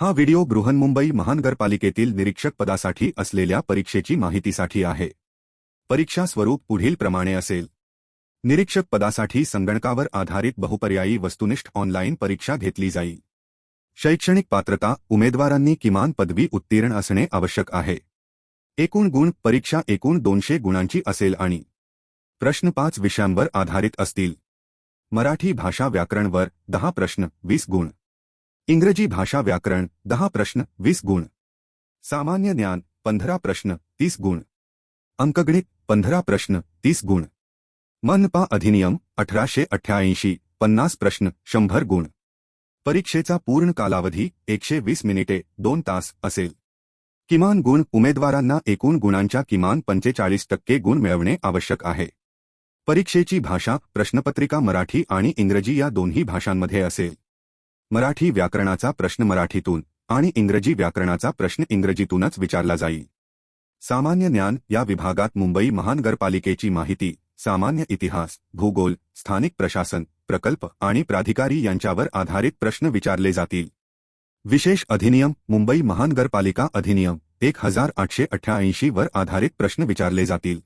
हा व्हिडिओ बृहन्मुंबई महानगरपालिकेतील निरीक्षक पदासाठी असलेल्या परीक्षेची माहितीसाठी आहे. परीक्षा स्वरूप पुढील प्रमाणे असेल. निरीक्षक पदासाठी संगणकावर आधारित बहुपर्यायी वस्तुनिष्ठ ऑनलाईन परीक्षा घेतली जाईल. शैक्षणिक पात्रता उमेदवारांनी किमान पदवी उत्तीर्ण असणे आवश्यक आहे. एकूण गुण परीक्षा एकूण दोनशे गुणांची असेल आणि प्रश्न पाच विषयांवर आधारित असतील. मराठी भाषा व्याकरणवर दहा प्रश्न वीस गुण. इंग्रजी भाषा व्याकरण दहा प्रश्न वीस गुण. सामान्य ज्ञान पंधरा प्रश्न तीस गुण. अंकगणित पंधरा प्रश्न तीस गुण. मनपा अधिनियम अठराशे अठ्ठ्याऐंशी पन्नास प्रश्न शंभर गुण. परीक्षेचा पूर्ण कालावधी एकशे वीस मिनिटे दोन तास असेल. किमान गुण उमेदवारांना एकूण गुणांच्या किमान पंचेचाळीस टक्के गुण मिळवणे आवश्यक आहे. परीक्षेची भाषा प्रश्नपत्रिका मराठी आणि इंग्रजी या दोन्ही भाषांमध्ये असेल. मराठी व्याकरणाचा प्रश्न मराठीतून आणि इंग्रजी व्याकरणाचा प्रश्न इंग्रजीतूनच विचारला जाईल सामान्य ज्ञान या विभागात मुंबई महानगरपालिकेची माहिती सामान्य इतिहास भूगोल स्थानिक प्रशासन प्रकल्प आणि प्राधिकारी यांच्यावर आधारित प्रश्न विचारले जातील. विशेष अधिनियम मुंबई महानगरपालिका अधिनियम एक हजार आठशे अठ्ठ्याऐंशी वर आधारित प्रश्न विचारले जातील.